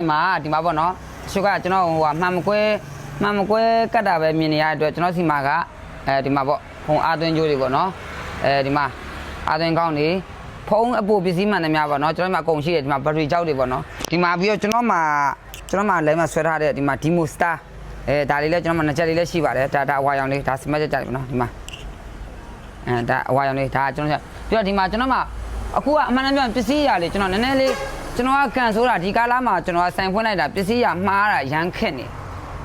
ဒီမှာဒီမှာပေါ့နော်ရှုကကျွန်တော်ဟိုဟာမှန်မကွဲမှန်မကွဲကတ်တာပဲမြင်နေရတဲ့အတွက်ကျွန်တော်စီမှာကအဲဒီမှာပေါ့ဖုံအာသွင်းကြိုးတွေပေါ့နော်အဲဒီမှာအာသွင်းကောင်းတွေဖုံအပိုပစ္စည်းမှန်သမျှပေါ့နော်ကျွန်တော်ဒီမှာအကုန်ရှိတယ်ဒီမှာဘက်ထရီကြောက်တွေပေါ့နော်ဒီမှာပြီးတော့ကျွန်တော်မှာကျွန်တော်မှာလဲမှာဆွဲထားတဲ့ဒီမှာ Demo Star အဲဒါလေးလည်းကျွန်တော်မှာနှစ်ချက်လေးလည်းရှိပါတယ်ဒါဒါအဝါရောင်လေးဒါစမတ်ချက်ကြတယ်ပေါ့နော်ဒီမှာအဲဒါအဝါရောင်လေးဒါကျွန်တော်ပြီးတော့ဒီမှာကျွန်တော်မှာ အခုကအမှန်တမ်းပြောရင်ပစ္စည်းအရာလေးကျွန်တော်နည်းနည်းလေးကျွန်တော်ကကန်ဆိုတာဒီကားလာမှာကျွန်တော်ကဆိုင်ဖွင့်လိုက်တာပစ္စည်းအရာမှားတာရမ်းခက်နေ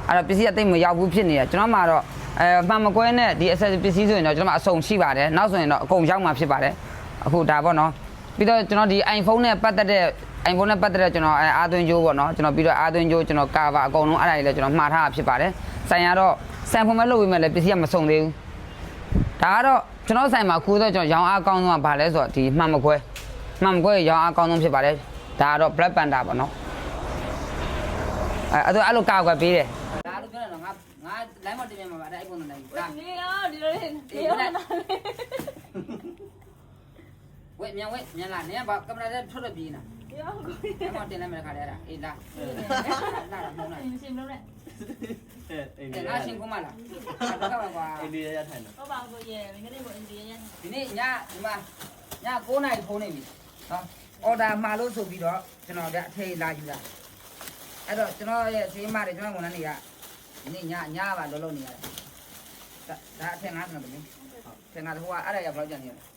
အဲ့တော့ပစ္စည်းအသိမရောက်ဘူးဖြစ်နေတယ်ကျွန်တော်မှာတော့အဲမှန်မကွဲနဲ့ဒီ accessory ပစ္စည်းဆိုရင်တော့ကျွန်တော်မှာအစုံရှိပါတယ်နောက်ဆိုရင်တော့အကုန်ရောက်မှာဖြစ်ပါတယ်အခုဒါပေါ့နော်ပြီးတော့ကျွန်တော်ဒီ iPhone နဲ့ပတ်သက်တဲ့ iPhone နဲ့ပတ်သက်တဲ့ကျွန်တော်အဲအာသွင်းကြိုးပေါ့နော်ကျွန်တော်ပြီးတော့အာသွင်းကြိုးကျွန်တော်ကာဗာအကုန်လုံးအဲ့ဒါတွေလည်းကျွန်တော်မှားထားတာဖြစ်ပါတယ်ဆိုင်ရတော့ဆိုင်ဖွင့်မဲ့လုပ်ပြီးမဲ့လည်းပစ္စည်းကမစုံသေးဘူး ဒါကတော့ကျွန်တော်ဆိုင်မှာခုတော့ကျွန်တော်ရောင်းအားကောင်းဆုံးကဘာလဲဆိုတော့ဒီမှန်မကွဲမှန်မကွဲရောင်းအားကောင်းဆုံးဖြစ်ပါတယ်ဒါကတော့ Black Panther ပေါ့နော်အဲအဲ့ဒါအဲ့လိုကာကွယ်ပေးတယ်ဒါလို့ပြောတယ်နော်ငါငါ line မတင်ပြမှာပါအဲ့အဲ့ပုံနဲ့ line ဒါနေရောဒီလိုလေးနေရောနားလေး ဝဲမြန်ဝဲမြန်လာနေကဘာကင်မရာနဲ့ထွက်ထွက်ပြေးနေတာရောကိုအဲ့မတင်လိုက်မယ်ခါလေးအဲ့ဒါအေးလာလာလာမဟုတ်လားရှင်ရှင်လို့နဲ့အိန္ဒိအဲ့ယငါရှင်ကုမလားအဲ့ဒါကကွာအိန္ဒိယရထိုင်တာဟုတ်ပါဘူးရဲ့မင်းကလေးကိုအင်ဒီရရဒီနေ့ညဒီမှာည9နာရီဖုန်းနေပြီနော်အော်ဒါမှာလို့ဆိုပြီးတော့ကျွန်တော်ကအထေးလာယူတာအဲ့တော့ကျွန်တော်ရဲ့ဈေးမတွေကျွန်တော်ဝန်ထမ်းတွေကဒီနေ့ညညပါလုံးလုံးနေရတယ်ဒါဒါအထက်ငါးဆိုတော့ဗျထက်ငါးဟိုကအဲ့ဒါရဘယ်လောက်ကျန်နေလဲအာဗလားအဲ့ဆက်တယ်ရှိရဆက်တယ်မလောက်ဘူးအသေးလေးတော့ရှိသေးတယ်ကိုဘောထက်ပြလာဘောတော့အဖြူလေးနေကုန်ထက်ဟိုကဟိုကဒါရပါဘန်ဘူးဘန်ကူ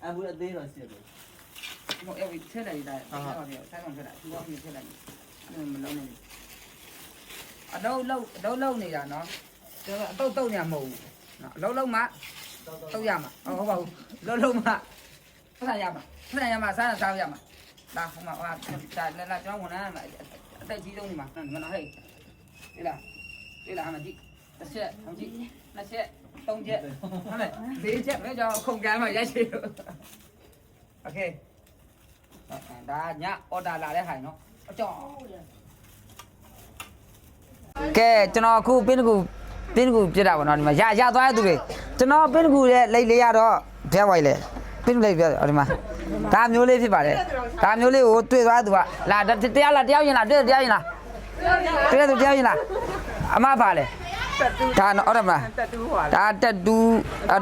à vừa đi rồi xịt rồi một em thế này là thế nào thì còn thế này không như thế này nhưng mà lâu này ở đâu lâu đâu lâu này là nó đâu đâu nhà mù lâu lâu mà ထက်လိုက်အဲ့မလုံးနေအလုံးလုံးအလုံးလုံးနေတာနော်ကျွန်တော်အတုတ်တုတ်နေမှာမဟုတ်ဘူးနော်အလုံးလုံးမှတုတ်ရမှာဟုတ်ပါဘူးလုံးလုံးမှဖတ်ရမှာဖတ်ရမှာစားစားရမှာဒါဟိုမှာဟာဒါလည်းလာကျွန်တော်ဝန်ထမ်းအသက်ကြီးဆုံးဒီမှာနော်ဟဲ့ဒီလားဒီလားအမကြီးတစ်ချက်အမကြီးနှစ်ချက်သုံးချက်ဟုတ်မယ်လေးချက်ပဲကျွန်တော်ခုန်ကမ်းမှာရိုက်ချင်လို့โอเคဒါညအော်ဒါလာတဲ့ဟာနော်အကြောင်းကဲကျွန်တော်အခုပင်းတကူပင်းတကူပြစ်တာပေါ့နော်ဒီမှာရရသွားတဲ့သူတွေ ကျွန်တော်ပင်းတကူရဲ့လိတ်လေးရတော့ဘက်ဝိုက်လေပင်းတကူလိတ်ပြတယ်ဒီမှာဒါမျိုးလေးဖြစ်ပါတယ်ဒါမျိုးလေးကိုတွေ့သွားသူကလာတရားလာတရားရင်လာတွေ့တရားရင်လာတွေ့သူတရားရင်လာအမပါလေဒါနော်ဟုတ်တယ်မလားတက်တူးဟွာဒါတက်တူ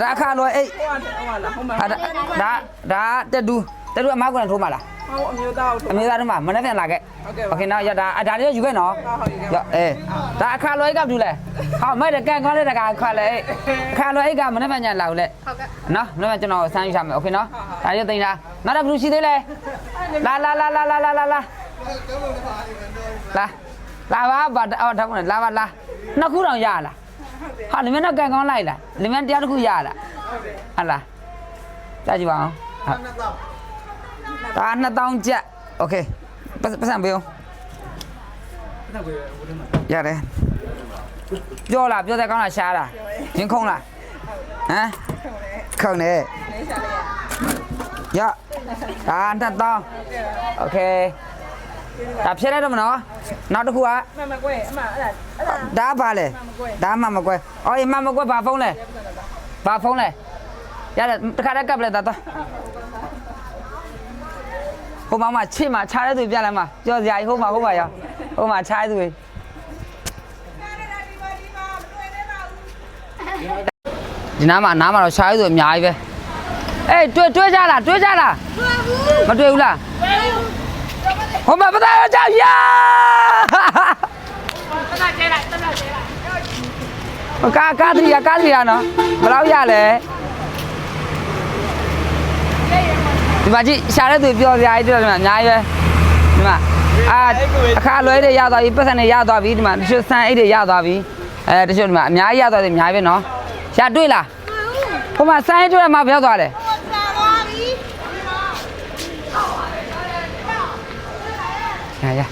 ဒါအခါလွယ်အိတ်ဟိုကဟိုကလားဟိုမှာဒါဒါဒါတက်တူတက်တူအမကလည်းထိုးမှာလား ဟိုအမျိုးသားကို အမေသားတို့မှာမနေ့ပြန်လာခဲ့ ဟုတ်ကဲ့ပါ โอเคနော်ရဒါဒါလေးယူခဲ့နော် ဟုတ်ဟုတ်ယူခဲ့ပါ ရအေးဒါအခါလွယ်အိတ်ကဘူးလဲဟောမဲ့ကန်ကောင်းတဲ့တကအခါလွယ်အိတ်အခါလွယ်အိတ်ကမနေ့ပြန်ညာလာဘူးလေ ဟုတ်ကဲ့ နော်မနေ့ပြန်ကျွန်တော်စမ်းယူထားမယ်โอเคနော်ဒါရသိန်းလားနောက်တော့ဘူးရှိသေးလဲလာလာလာလာလာလာလာလာလာလာပါဘာအော်ထောက်နေလာပါလာနှစ်ခုတောင်ရလားဟာလင်မင်းတော့ကန်ကောင်းလိုက်လားလင်မင်းတရားတစ်ခုရလားဟုတ်လားကြားကြည့်ပါအောင်ဟုတ် ဒါ2000ကျပ်โอเคပတ်ပတ်စံပေးအောင်ရတယ်ပြောလားပြောတဲ့ကောင်းလားရှားလားရင်းခုံးလားဟမ်ခုံနေ နေရှာလေးရ ရဒါ2000โอเคဒါဖြည့်လိုက်တော့မနော်နောက်တစ်ခုက မမကွဲအမအဲ့ဒါအဲ့ဒါ ဒါပါလေဒါမှမကွဲအော်အေးမှမကွဲဘာဖုန်းလဲဘာဖုန်းလဲရတယ်တခါတည်းကပ်ပလက်သားတော့ ဟိုမှာမှချစ်မှာခြားတဲ့သူပြလိုက်မှာကြော်စရာကြီးဟိုမှာဟိုမှာရောဟိုမှာခြားတဲ့သူကြီးဒီနားမှာနားမှာတော့ခြားတဲ့သူအများကြီးပဲအေးတွေ့တွေ့ကြလားတွေ့ကြလားမတွေ့ဘူးလားဟိုမှာပသားကြောက်ရာကာကားတရီကားတရီနော်ဘယ်လောက်ရလဲ ဒီမှာကြည့်ရှာတဲ့သူပြောစရာကြီးတွေ့တယ်ဒီမှာအများကြီးပဲဒီမှာအာအခါလွဲတွေရသွားပြီပတ်စံတွေရသွားပြီဒီမှာတချို့ဆန်အိတ်တွေရသွားပြီအဲတချို့ဒီမှာအများကြီးရသွားတယ်အများကြီးပဲနော်ရှာတွေ့လားဟိုမှာဆန်အိတ်တွေ့မှာဘယ်ရောက်သွားလဲရရ